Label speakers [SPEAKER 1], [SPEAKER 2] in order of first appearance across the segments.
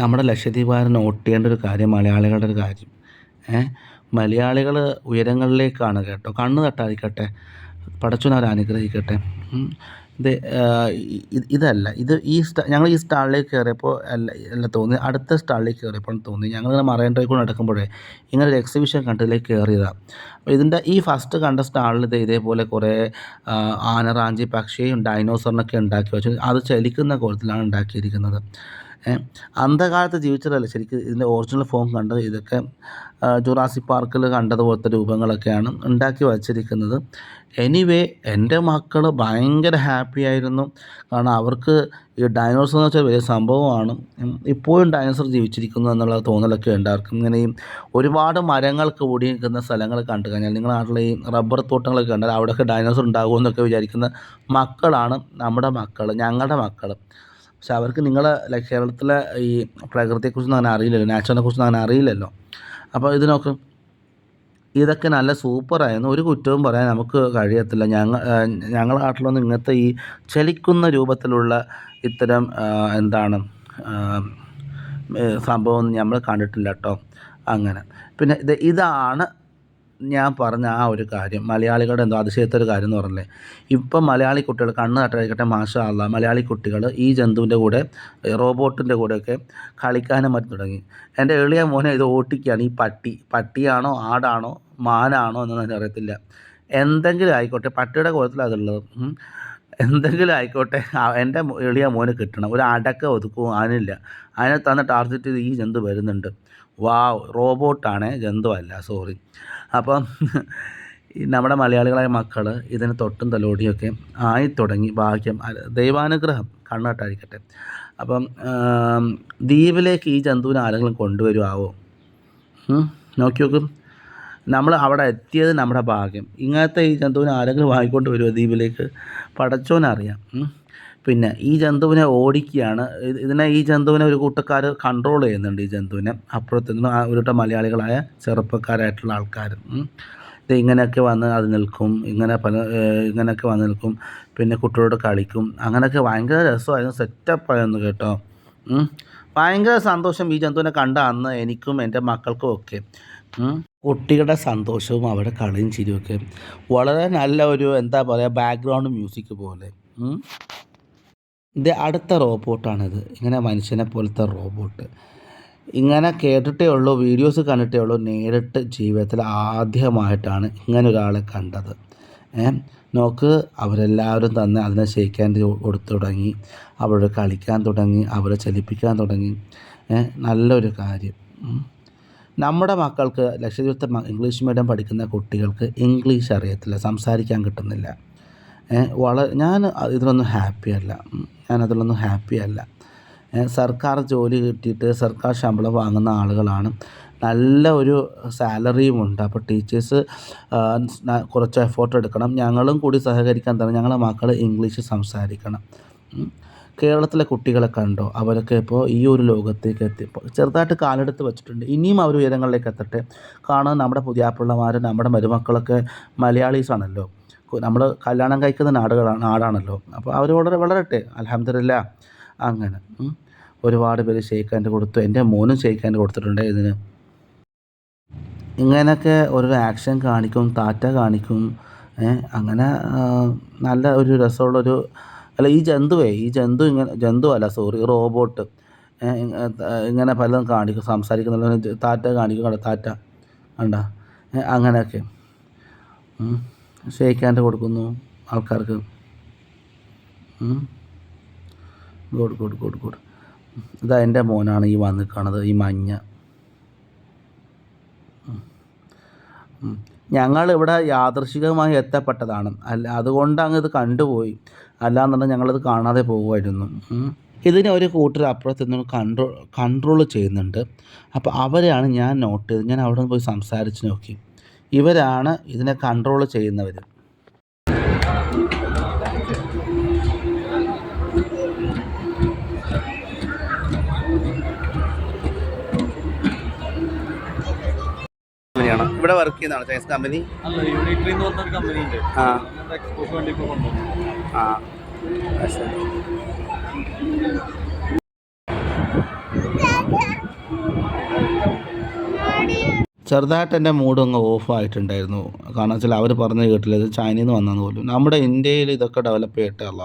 [SPEAKER 1] നമ്മുടെ ലക്ഷദ്വീപുകാരൻ നോട്ട് ചെയ്യേണ്ട ഒരു കാര്യം മലയാളികളുടെ ഒരു കാര്യം. മലയാളികൾ ഉയരങ്ങളിലേക്കാണ് കേട്ടോ. കണ്ണ് തട്ടാതിരിക്കട്ടെ. പടച്ചോൻ അവർ അനുഗ്രഹിക്കട്ടെ. ഇത് ഇതല്ല. ഇത് ഈ സ്റ്റാ ഞങ്ങൾ ഈ സ്റ്റാളിലേക്ക് കയറിയപ്പോൾ അല്ല അല്ല തോന്നി അടുത്ത സ്റ്റാളിലേക്ക് കയറിയപ്പോൾ തോന്നി. ഞങ്ങളിങ്ങനെ മറൈൻ ഡ്രൈവ് കൂടെ നടക്കുമ്പോഴേ ഇങ്ങനെ ഒരു എക്സിബിഷൻ കണ്ടതിലേക്ക് കയറിയതാണ് അപ്പോൾ ഇതിന്റെ ഈ ഫസ്റ്റ് കണ്ട സ്റ്റാളിൽ ഇത് ഇതേപോലെ കുറേ ആന റാഞ്ചി പക്ഷിയും ഡൈനോസറിനൊക്കെ ഉണ്ടാക്കി വെച്ചു. അത് ചലിക്കുന്ന കോലത്തിലാണ് ഉണ്ടാക്കിയിരിക്കുന്നത്. അന്ധകാലത്ത് ജീവിച്ചതല്ല. ശരിക്കും ഇതിന്റെ ഒറിജിനൽ ഫോം കണ്ടത് ഇതൊക്കെ ജുറാസി പാർക്കിൽ കണ്ടതുപോലത്തെ രൂപങ്ങളൊക്കെയാണ് ഉണ്ടാക്കി വച്ചിരിക്കുന്നത്. എനിവേ എന്റെ മക്കൾ ഭയങ്കര ഹാപ്പി ആയിരുന്നു. കാരണം അവർക്ക് ഈ ഡൈനോസർ എന്ന് വെച്ചാൽ വലിയ സംഭവമാണ്. ഇപ്പോഴും ഡൈനോസർ ജീവിച്ചിരിക്കുന്നു എന്നുള്ള തോന്നലൊക്കെ ഉണ്ടാർക്കും ഇങ്ങനെ ഒരുപാട് മരങ്ങൾ കൂടി നിൽക്കുന്ന സ്ഥലങ്ങൾ കണ്ടു കഴിഞ്ഞാൽ നിങ്ങളുടെ ഈ റബ്ബർ തോട്ടങ്ങളൊക്കെ കണ്ടാൽ അവിടെയൊക്കെ ഡൈനോസർ ഉണ്ടാകുമെന്നൊക്കെ വിചാരിക്കുന്ന മക്കളാണ് നമ്മുടെ മക്കൾ ഞങ്ങളുടെ മക്കൾ പക്ഷെ അവർക്ക് നിങ്ങളെ കേരളത്തിലെ ഈ പ്രകൃതിയെക്കുറിച്ചൊന്നും അങ്ങനെ അറിയില്ലല്ലോ. നാച്ചുറലിനെ കുറിച്ചൊന്നും അങ്ങനെ അറിയില്ലല്ലോ. അപ്പോൾ ഇതിനൊക്കെ ഇതൊക്കെ നല്ല സൂപ്പറായിരുന്നു. ഒരു കുറ്റവും പറയാൻ നമുക്ക് കഴിയത്തില്ല. ഞങ്ങൾ ഞങ്ങളുടെ നാട്ടിലൊന്നും ഇങ്ങനത്തെ ഈ ചലിക്കുന്ന രൂപത്തിലുള്ള ഇത്തരം എന്താണ് സംഭവം നമ്മൾ കണ്ടിട്ടില്ല കേട്ടോ. അങ്ങനെ. പിന്നെ ഇത് ഇതാണ് ഞാൻ പറഞ്ഞ ആ ഒരു കാര്യം മലയാളികളുടെ എന്തോ അതിശയത്തെ ഒരു കാര്യം എന്ന് പറഞ്ഞില്ലേ? ഇപ്പം മലയാളി കുട്ടികൾ കണ്ണ് തട്ടായിരിക്കട്ടെ മാഷ അല്ല മലയാളി കുട്ടികൾ ഈ ജന്തുവിന്റെ കൂടെ റോബോട്ടിന്റെ കൂടെയൊക്കെ കളിക്കാനും മറ്റും തുടങ്ങി. എന്റെ എളിയ മോനെ ഇത് ഓട്ടിക്കുകയാണ് ഈ പട്ടി പട്ടിയാണോ ആടാണോ മാനാണോ എന്നൊന്നും അറിയത്തില്ല എന്തെങ്കിലും ആയിക്കോട്ടെ പട്ടിയുടെ കുളത്തിലാണ് അതുള്ളത്. എന്തെങ്കിലും ആയിക്കോട്ടെ എന്റെ എളിയ മോന് കിട്ടണം. ഒരു അടക്ക ഒതുക്കും അതിനില്ല അതിനെ തന്ന ടാർജറ്റ് ഈ ജന്തു വരുന്നുണ്ട്. വാ റോബോട്ടാണ് ജന്തു അല്ല സോറി അപ്പം നമ്മുടെ മലയാളികളായ മക്കൾ ഇതിന് തൊട്ടും തലോടിയൊക്കെ ആയിത്തുടങ്ങി ഭാഗ്യം ദൈവാനുഗ്രഹം കണ്ണോട്ടായിരിക്കട്ടെ. അപ്പം ദ്വീപിലേക്ക് ഈ ജന്തുവിനെ ആരെങ്കിലും കൊണ്ടുവരുമാവോ നോക്കി നോക്കും നമ്മൾ അവിടെ എത്തിയത് നമ്മുടെ ഭാഗ്യം. ഇങ്ങനത്തെ ഈ ജന്തുവിനെ ആരെങ്കിലും വാങ്ങിക്കൊണ്ട് വരുമോ ദ്വീപിലേക്ക്? പടച്ചോനറിയാം. പിന്നെ ഈ ജന്തുവിനെ ഓടിക്കുകയാണ്. ഇതിനെ ഈ ജന്തുവിനെ ഒരു കൂട്ടക്കാർ കൺട്രോൾ ചെയ്യുന്നുണ്ട് ഈ ജന്തുവിനെ. അപ്പുറത്ത് നിന്ന് ഒരു മലയാളികളായ ചെറുപ്പക്കാരായിട്ടുള്ള ആൾക്കാർ. ഇത് ഇങ്ങനെയൊക്കെ വന്ന് അത് നിൽക്കും. ഇങ്ങനെ പല ഇങ്ങനെയൊക്കെ വന്ന് നിൽക്കും. പിന്നെ കുട്ടികളോട് കളിക്കും. അങ്ങനെയൊക്കെ ഭയങ്കര രസമായിരുന്നു. സെറ്റപ്പായിരുന്നു കേട്ടോ. ഭയങ്കര സന്തോഷം ഈ ജന്തുവിനെ കണ്ട അന്ന് എനിക്കും എന്റെ മക്കൾക്കും ഒക്കെ. കുട്ടികളുടെ സന്തോഷവും അവിടെ കളിയും ചിരിയൊക്കെ. വളരെ നല്ല ഒരു എന്താ പറയുക ബാക്ക്ഗ്രൗണ്ട് മ്യൂസിക് പോലെ. ഇതിന്റെ ഇത് അടുത്ത റോബോട്ടാണിത് ഇങ്ങനെ മനുഷ്യനെ പോലത്തെ റോബോട്ട് ഇങ്ങനെ കേട്ടിട്ടേ ഉള്ളൂ വീഡിയോസ് കണ്ടിട്ടേ ഉള്ളൂ നേരിട്ട് ജീവിതത്തിൽ ആദ്യമായിട്ടാണ് ഇങ്ങനെ ഒരാളെ കണ്ടത്. നോക്ക് അവരെല്ലാവരും തന്നെ അതിനെ ശേഖിക്കാൻ കൊടുത്തു തുടങ്ങി. അവരെ കളിക്കാൻ തുടങ്ങി അവരെ ചലിപ്പിക്കാൻ തുടങ്ങി. നല്ലൊരു കാര്യം. നമ്മുടെ മക്കൾക്ക് ലക്ഷദ്വീപത്തെ ഇംഗ്ലീഷ് മീഡിയം പഠിക്കുന്ന കുട്ടികൾക്ക് ഇംഗ്ലീഷ് അറിയത്തില്ല സംസാരിക്കാൻ കിട്ടുന്നില്ല. വള ഞാൻ ഇതിലൊന്നും ഹാപ്പി അല്ല. ഉം. ഞാൻ അതിലൊന്നും ഹാപ്പി അല്ല. സർക്കാർ ജോലി കിട്ടിയിട്ട് സർക്കാർ ശമ്പളം വാങ്ങുന്ന ആളുകളാണ്. നല്ല ഒരു സാലറിയുമുണ്ട് അപ്പോൾ ടീച്ചേഴ്സ് കുറച്ച് എഫോർട്ട് എടുക്കണം. ഞങ്ങളും കൂടി സഹകരിക്കാൻ തന്നെ ഞങ്ങളുടെ മക്കൾ ഇംഗ്ലീഷ് സംസാരിക്കണം. കേരളത്തിലെ കുട്ടികളെ കണ്ടോ? അവരൊക്കെ ഇപ്പോൾ ഈ ഒരു ലോകത്തേക്ക് എത്തിയപ്പോൾ ചെറുതായിട്ട് കാലെടുത്ത് വെച്ചിട്ടുണ്ട്. ഇനിയും അവർ ഉയരങ്ങളിലേക്ക് എത്തട്ടെ. കാണാൻ നമ്മുടെ പുതിയാപ്പിള്ളമാർ നമ്മുടെ മരുമക്കളൊക്കെ മലയാളീസ് ആണല്ലോ. നമ്മൾ കല്യാണം കഴിക്കുന്ന നാടുകളാണ് നാടാണല്ലോ. അപ്പോൾ അവർ വളരെ വളരട്ടെ. അലഹമില്ല അങ്ങനെ. ഒരുപാട് പേര് ഷെയ്ക്ക് കൊടുത്തു. എന്റെ മോനും ഷെയ്ക്ക് കൊടുത്തിട്ടുണ്ട് ഇതിന്. ഇങ്ങനെയൊക്കെ ഓരോ ആക്ഷൻ കാണിക്കും താറ്റ കാണിക്കും. അങ്ങനെ നല്ല ഒരു രസമുള്ളൊരു അല്ല ഈ ജന്തുവേ ഈ ജന്തു ഇങ്ങനെ ജന്തു അല്ല സോറി റോബോട്ട് ഇങ്ങനെ പലതും കാണിക്കും സംസാരിക്കുന്ന താറ്റ കാണിക്കും കണ്ട താറ്റ കണ്ട? അങ്ങനെയൊക്കെ. ഷേക്ക് ഹാൻഡ് കൊടുക്കുന്നു ആൾക്കാർക്ക്. ഗുഡ് ഗുഡ് ഗുഡ് ഗുഡ് ഇതാ എന്റെ മോനാണ് ഈ വന്നിക്കണത് ഈ മഞ്ഞ. ഞങ്ങൾ ഇവിടെ യാദൃശികമായി എത്തപ്പെട്ടതാണ്. അല്ല അതുകൊണ്ട് അങ്ങ് ഇത് കണ്ടുപോയി. അല്ലാന്നുണ്ടെങ്കിൽ ഞങ്ങളത് കാണാതെ പോകുമായിരുന്നു. ഇതിനെ ഒരു കൂട്ടർ അപ്പുറത്ത് നിന്ന് കൺട്രോൾ കൺട്രോൾ ചെയ്യുന്നുണ്ട്. അപ്പോൾ അവരെയാണ് ഞാൻ നോട്ട് ചെയ്തത്. ഞാൻ അവിടെ നിന്ന് പോയി സംസാരിച്ച് നോക്കി. ഇവരാണ് ഇതിനെ കൺട്രോൾ ചെയ്യുന്നവർ കമ്പനിയാണ്. ഇവിടെ വർക്ക് ചെയ്യുന്നതാണ് ചൈനീസ് കമ്പനി ആ. ആ. ശരി. ചെറുതായിട്ട് എന്റെ മൂഡ് അങ്ങ് ഓഫായിട്ടുണ്ടായിരുന്നു കാരണം വെച്ചാൽ അവർ പറഞ്ഞ് കേട്ടില്ല ഇത് ചൈനയിൽ നിന്ന് വന്നതെന്ന് പോലും. നമ്മുടെ ഇന്ത്യയിൽ ഇതൊക്കെ ഡെവലപ്പ് ചെയ്തിട്ടുള്ള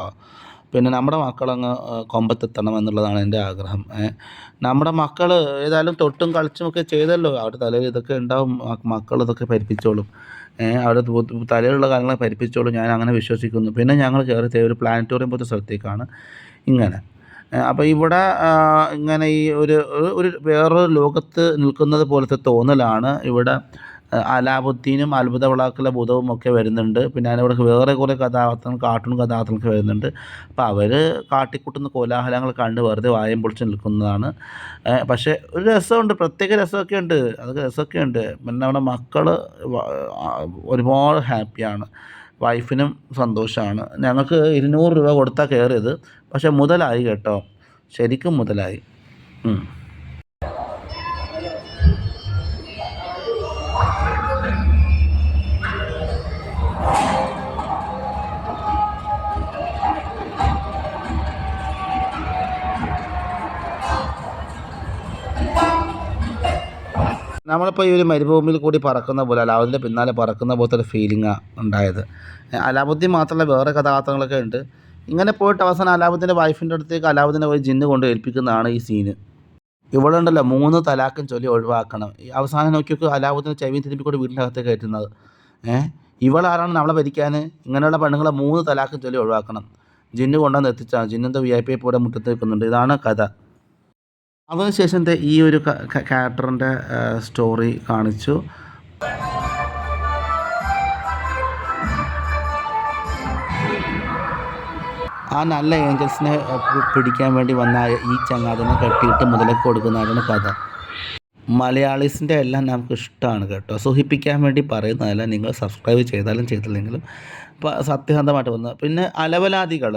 [SPEAKER 1] പിന്നെ നമ്മുടെ മക്കളങ്ങ് കൊമ്പത്തെത്തണം എന്നുള്ളതാണ് എന്റെ ആഗ്രഹം. നമ്മുടെ മക്കൾ ഏതായാലും തൊട്ടും കളിച്ചും ഒക്കെ ചെയ്തല്ലോ. അവരുടെ തലയിൽ ഇതൊക്കെ ഉണ്ടാവും. മക്കൾ ഇതൊക്കെ പഠിപ്പിച്ചോളും അവരുടെ തലയിലുള്ള കാര്യങ്ങൾ പഠിപ്പിച്ചോളും ഞാൻ അങ്ങനെ വിശ്വസിക്കുന്നു. പിന്നെ ഞങ്ങൾ കയറി ഒരു പ്ലാനറ്റോറിയം പോലത്തെ സ്ഥലത്തേക്കാണ് ഇങ്ങനെ. അപ്പോൾ ഇവിടെ ഇങ്ങനെ ഈ ഒരു- ഒരു വേറൊരു ലോകത്ത് നിൽക്കുന്നത് പോലത്തെ തോന്നലാണ് ഇവിടെ ആ, അലാവുദ്ദീനും അത്ഭുത വിളാക്കുള്ള ബുധവും ഒക്കെ വരുന്നുണ്ട്. പിന്നെ അതിനോട് വേറെ കുറേ കഥാപാത്രങ്ങൾ കാർട്ടൂൺ കഥാപാത്രങ്ങളൊക്കെ വരുന്നുണ്ട്. അപ്പോൾ അവർ കാട്ടിക്കൂട്ടുന്ന കോലാഹലങ്ങൾ കണ്ട് വെറുതെ വായം പൊളിച്ച് നിൽക്കുന്നതാണ്. പക്ഷേ ഒരു രസമുണ്ട് പ്രത്യേക രസമൊക്കെ ഉണ്ട്. അതൊക്കെ രസമൊക്കെ ഉണ്ട്. പിന്നെ നമ്മുടെ മക്കൾ ഒരുപാട് ഹാപ്പിയാണ്. വൈഫിനും സന്തോഷമാണ്. ഞങ്ങൾക്ക് ഇരുന്നൂറ് രൂപ കൊടുത്താൽ കയറിയത്. പക്ഷേ മുതലായി കേട്ടോ. ശരിക്കും മുതലായി. നമ്മളിപ്പോൾ ഈ ഒരു മരുഭൂമിയിൽ കൂടി പറക്കുന്ന പോലെ അലാവുദ്ദീന്റെ പിന്നാലെ പറക്കുന്ന പോലത്തെ ഒരു ഫീലിംഗാണ് ഉണ്ടായത്. അലാബുദ്ദീൻ മാത്രമല്ല വേറെ കഥാപാത്രങ്ങളൊക്കെ ഉണ്ട്. ഇങ്ങനെ പോയിട്ട് അവസാനം അലാവുദ്ദീന്റെ വൈഫിന്റെ അടുത്തേക്ക് അലാവുദ്ദീനെ പോയി ജിന്ന് കൊണ്ട് ഏൽപ്പിക്കുന്നതാണ് ഈ സീന് ഇവിടെ ഉണ്ടല്ലോ മൂന്ന് തലാക്കും ചൊല്ലി ഒഴിവാക്കണം. അവസാനം നോക്കിയൊക്കെ അലാവുദ്ദീനെ ചെവിയും തിരുമ്പിക്കൊണ്ട് വീടിന്റെ അകത്തേക്ക് കയറ്റുന്നത് ഏഹ് ഇവളാരാണ് നമ്മളെ ഭരിക്കാൻ ഇങ്ങനെയുള്ള പെണ്ണുങ്ങളെ മൂന്ന് തലാക്കും ചൊല്ലി ഒഴിവാക്കണം. ജിന്ന് കൊണ്ടുവന്ന് എത്തിച്ചാൽ ജിന്നിന്റെ വി ഐ പി ഇവിടെ മുറ്റത്ത് നിൽക്കുന്നുണ്ട്. ഇതാണ് കഥ. അതിനുശേഷം ഈ ഒരു ക്യാരക്ടറിന്റെ സ്റ്റോറി കാണിച്ചു. ആ നല്ല ഏഞ്ചൽസിനെ പിടിക്കാൻ വേണ്ടി വന്ന ഈ ചങ്ങാതിനെ കെട്ടിയിട്ട് മുതലേക്ക് കൊടുക്കുന്നതാണ് കഥ. മലയാളീസിന്റെ എല്ലാം നമുക്ക് ഇഷ്ടമാണ് കേട്ടോ. സുഹിപ്പിക്കാൻ വേണ്ടി പറയുന്നതല്ല നിങ്ങൾ സബ്സ്ക്രൈബ് ചെയ്താലും ചെയ്തില്ലെങ്കിലും സത്യസന്ധമായിട്ട് വന്ന് പിന്നെ അലവലാദികൾ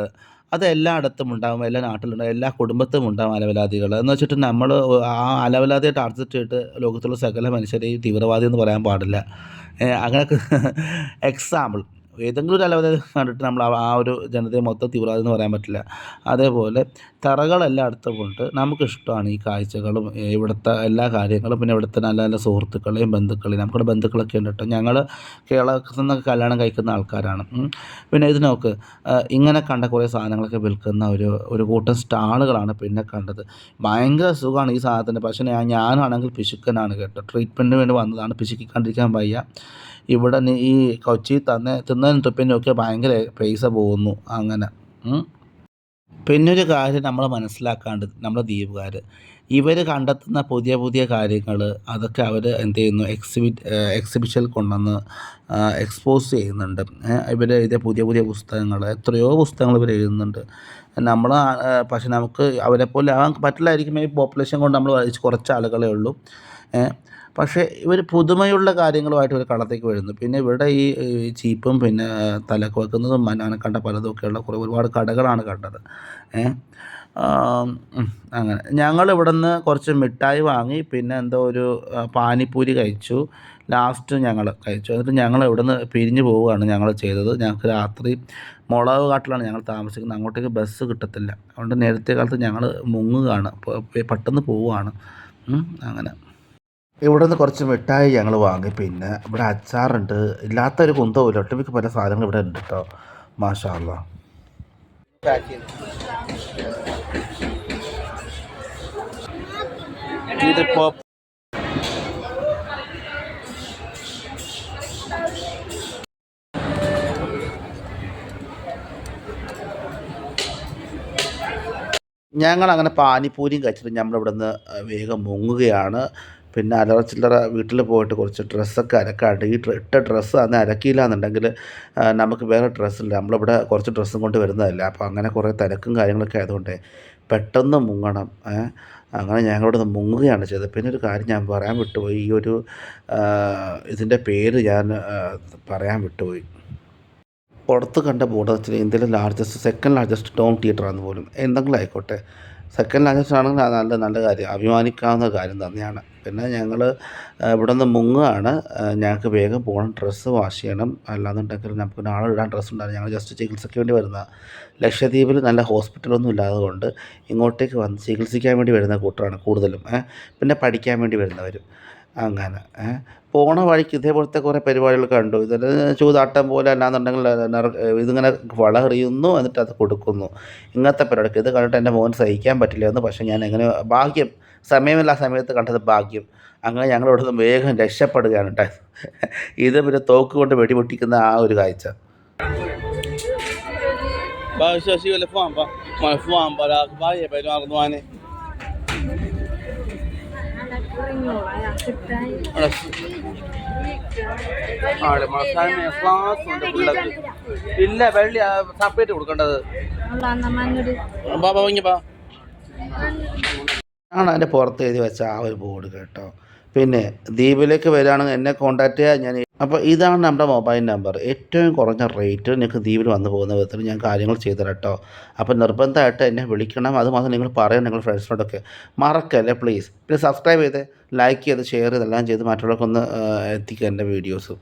[SPEAKER 1] അത് എല്ലായിടത്തും ഉണ്ടാകും എല്ലാ നാട്ടിലുണ്ടാകും എല്ലാ കുടുംബത്തും ഉണ്ടാകും അലവലാദികൾ. എന്ന് വെച്ചിട്ട് നമ്മൾ ആ അലവലാദിയെ ടാർഗറ്റ് ചെയ്തിട്ട് ലോകത്തുള്ള സകല മനുഷ്യരെയും തീവ്രവാദി എന്ന് പറയാൻ പാടില്ല. അങ്ങനെ എക്സാമ്പിൾ ഏതെങ്കിലും ഒരു അലവത കണ്ടിട്ട് നമ്മൾ ആ- ഒരു ജനതയെ മൊത്തം തീവ്രവാദി എന്ന് പറയാൻ പറ്റില്ല. അതേപോലെ തറകളെല്ലായിടത്തും ഉണ്ട് നമുക്കിഷ്ടമാണ് ഈ കാഴ്ചകളും ഇവിടുത്തെ എല്ലാ കാര്യങ്ങളും. പിന്നെ ഇവിടുത്തെ നല്ല നല്ല സുഹൃത്തുക്കളെയും ബന്ധുക്കളെയും നമുക്കിവിടെ ബന്ധുക്കളൊക്കെ ഉണ്ട് കേട്ടോ. ഞങ്ങൾ കേരളത്തിൽ നിന്നൊക്കെ കല്യാണം കഴിക്കുന്ന ആൾക്കാരാണ്. പിന്നെ ഇത് നോക്ക് ഇങ്ങനെ കണ്ട കുറേ സാധനങ്ങളൊക്കെ വിൽക്കുന്ന ഒരു ഒരു കൂട്ടം സ്റ്റാളുകളാണ് പിന്നെ കണ്ടത്. ഭയങ്കര സുഖമാണ് ഈ സാധനത്തിന്റെ പക്ഷേ ഞാൻ ഞാനാണെങ്കിൽ പിശുക്കനാണ് കേട്ടോ. ട്രീറ്റ്മെന്റിന് വേണ്ടി വന്നതാണ്. പിശുക്കിക്കാണ്ടിരിക്കാൻ വയ്യ. ഇവിടെ ഈ കൊച്ചി തന്നെ തിന്നതിനും തുപ്പിനും ഒക്കെ ഭയങ്കര പൈസ പോകുന്നു അങ്ങനെ. പിന്നൊരു കാര്യം നമ്മൾ മനസ്സിലാക്കാണ്ട് നമ്മുടെ ദ്വീപുകാർ ഇവർ കണ്ടെത്തുന്ന പുതിയ പുതിയ കാര്യങ്ങൾ അതൊക്കെ അവർ എന്ത് ചെയ്യുന്നു? എക്സിബിറ്റ് എക്സിബിഷനിൽ കൊണ്ടുവന്ന് എക്സ്പോസ് ചെയ്യുന്നുണ്ട്. ഇവർ എഴുതിയ പുതിയ പുതിയ പുസ്തകങ്ങൾ എത്രയോ പുസ്തകങ്ങൾ ഇവർ എഴുതുന്നുണ്ട്. നമ്മൾ പക്ഷെ നമുക്ക് അവരെപ്പോലെ പോലെ ആകാൻ പറ്റില്ലായിരിക്കും ഈ പോപ്പുലേഷൻ കൊണ്ട് നമ്മൾ കുറച്ച് ആളുകളേ ഉള്ളൂ. പക്ഷേ ഇവർ പുതുമയുള്ള കാര്യങ്ങളുമായിട്ട് ഇവർ കളത്തേക്ക് വരുന്നു. പിന്നെ ഇവിടെ ഈ ചീപ്പും പിന്നെ തലക്ക് വെക്കുന്നതും മനാനെ കണ്ട പലതും ഒക്കെയുള്ള കുറേ ഒരുപാട് കടകളാണ് കണ്ടത്. അങ്ങനെ. ഞങ്ങൾ ഇവിടെ നിന്ന് കുറച്ച് മിഠായി വാങ്ങി പിന്നെ എന്തോ ഒരു പാനിപ്പൂരി കഴിച്ചു. ലാസ്റ്റ് ഞങ്ങൾ കഴിച്ചു. എന്നിട്ട് ഞങ്ങൾ ഇവിടെ നിന്ന് പിരിഞ്ഞു പോവുകയാണ് ഞങ്ങൾ ചെയ്തത്. ഞങ്ങൾക്ക് രാത്രി മുളക് കാട്ടിലാണ് ഞങ്ങൾ താമസിക്കുന്നത്. അങ്ങോട്ടേക്ക് ബസ് കിട്ടത്തില്ല. അതുകൊണ്ട് നേരത്തെ കാലത്ത് ഞങ്ങൾ മുങ്ങുകയാണ്. പെട്ടെന്ന് പോവുകയാണ്. അങ്ങനെ. ഇവിടെ നിന്ന് കുറച്ച് മിഠായി ഞങ്ങൾ വാങ്ങി. പിന്നെ ഇവിടെ അച്ചാറുണ്ട്. ഇല്ലാത്തൊരു കുന്തവുമില്ല. ഒട്ടുമിക്ക പല സാധനങ്ങൾ ഇവിടെ ഉണ്ട് കേട്ടോ മാഷാല്ല ഞങ്ങൾ അങ്ങനെ പാനിപ്പൂരിയും കഴിച്ചിട്ട് നമ്മളിവിടെ നിന്ന് വേഗം മുങ്ങുകയാണ്. പിന്നെ അലറ ചില്ലറ വീട്ടിൽ പോയിട്ട് കുറച്ച് ഡ്രസ്സൊക്കെ അലക്കാണ്ട്. ഈ ഇട്ട ഡ്രസ്സ് അന്ന് അലക്കിയില്ല എന്നുണ്ടെങ്കിൽ നമുക്ക് വേറെ ഡ്രസ്സില്ല. നമ്മളിവിടെ കുറച്ച് ഡ്രസ്സും കൊണ്ട് വരുന്നതല്ല. അപ്പോൾ അങ്ങനെ കുറേ തിരക്കും കാര്യങ്ങളൊക്കെ ആയതുകൊണ്ട് പെട്ടെന്ന് മുങ്ങണം. അങ്ങനെ ഞങ്ങളിവിടെ നിന്ന് മുങ്ങുകയാണ് ചെയ്തത്. പിന്നെ ഒരു കാര്യം ഞാൻ പറയാൻ വിട്ടുപോയി. ഈ ഒരു ഇതിന്റെ പേര് ഞാൻ പറയാൻ വിട്ടുപോയി. പുറത്ത് കണ്ട ബോർഡത്തിൽ ഇന്ത്യയിലെ largest second largest dome theatre ആണെന്ന് പോലും എന്തെങ്കിലും ആയിക്കോട്ടെ സെക്കൻഡ് ലാർജസ്റ്റ് ആണെങ്കിൽ അത് നല്ല നല്ല കാര്യം. അഭിമാനിക്കാവുന്ന കാര്യം തന്നെയാണ്. പിന്നെ ഞങ്ങൾ ഇവിടെ നിന്ന് മുങ്ങുകയാണ്. ഞങ്ങൾക്ക് വേഗം പോകണം. ഡ്രസ്സ് വാഷ് ചെയ്യണം. അല്ലാന്നുണ്ടെങ്കിൽ നമുക്ക് നാളെ ഇടാൻ ഡ്രസ്സ് ഉണ്ടായിരുന്നു ഞങ്ങൾ ജസ്റ്റ് ചികിത്സയ്ക്ക് വേണ്ടി വരുന്ന ലക്ഷദ്വീപിൽ നല്ല ഹോസ്പിറ്റലൊന്നും ഇല്ലാതെ കൊണ്ട് ഇങ്ങോട്ടേക്ക് വന്ന് ചികിത്സിക്കാൻ വേണ്ടി വരുന്ന കൂട്ടരാണ് കൂടുതലും. പിന്നെ പഠിക്കാൻ വേണ്ടി വരുന്നവരും. അങ്ങനെ പോണ വഴിക്ക് ഇതേപോലത്തെ കുറേ പരിപാടികൾ കണ്ടു. ഇതിൽ ചൂതാട്ടം പോലെ അല്ലാന്നുണ്ടെങ്കിൽ ഇതിങ്ങനെ വള എറിയുന്നു എന്നിട്ട് അത് കൊടുക്കുന്നു. ഇങ്ങനത്തെ പരിപാടിക്ക് ഇത് കണ്ടിട്ട് എന്റെ മോൻ സഹിക്കാൻ എന്ന് പക്ഷേ ഞാൻ എങ്ങനെ ഭാഗ്യം സമയമില്ല സമയത്ത് കണ്ടത് ഭാഗ്യം. അങ്ങനെ ഞങ്ങൾ ഇവിടുന്ന് വേഗം രക്ഷപ്പെടുകയാണ് കേട്ടോ. ഇത് പിന്നെ തോക്ക് കൊണ്ട് വെടിപൊട്ടിക്കുന്ന ആ ഒരു കാഴ്ച.
[SPEAKER 2] fam ba ma ഇല്ല വെള്ളി സെപ്പറേറ്റ് കൊടുക്കേണ്ടത്.
[SPEAKER 1] ആണ് അതിന്റെ പുറത്ത് എഴുതി വെച്ച ആ ഒരു ബോർഡ് കേട്ടോ. പിന്നെ ദ്വീപിലേക്ക് വരികയാണെങ്കിൽ എന്നെ കോണ്ടാക്ട് ചെയ്യാൻ ഞാൻ അപ്പോൾ ഇതാണ് നമ്മുടെ മൊബൈൽ നമ്പർ ഏറ്റവും കുറഞ്ഞ റേറ്റ് നിങ്ങൾക്ക് ദ്വീപിൽ വന്നു പോകുന്ന വിധത്തിൽ ഞാൻ കാര്യങ്ങൾ ചെയ്തു അപ്പോൾ നിർബന്ധമായിട്ട് എന്നെ വിളിക്കണം. അതുമാത്രം നിങ്ങൾ പറയണം നിങ്ങൾ ഫ്രണ്ട്സിനോടൊക്കെ മറക്കല്ലേ പ്ലീസ് പിന്നെ സബ്സ്ക്രൈബ് ചെയ്ത് ലൈക്ക് ചെയ്ത് ഷെയർ ചെയ്തെല്ലാം ചെയ്ത് മറ്റുള്ളവർക്കൊന്ന് എത്തിക്കുക എന്റെ വീഡിയോസ്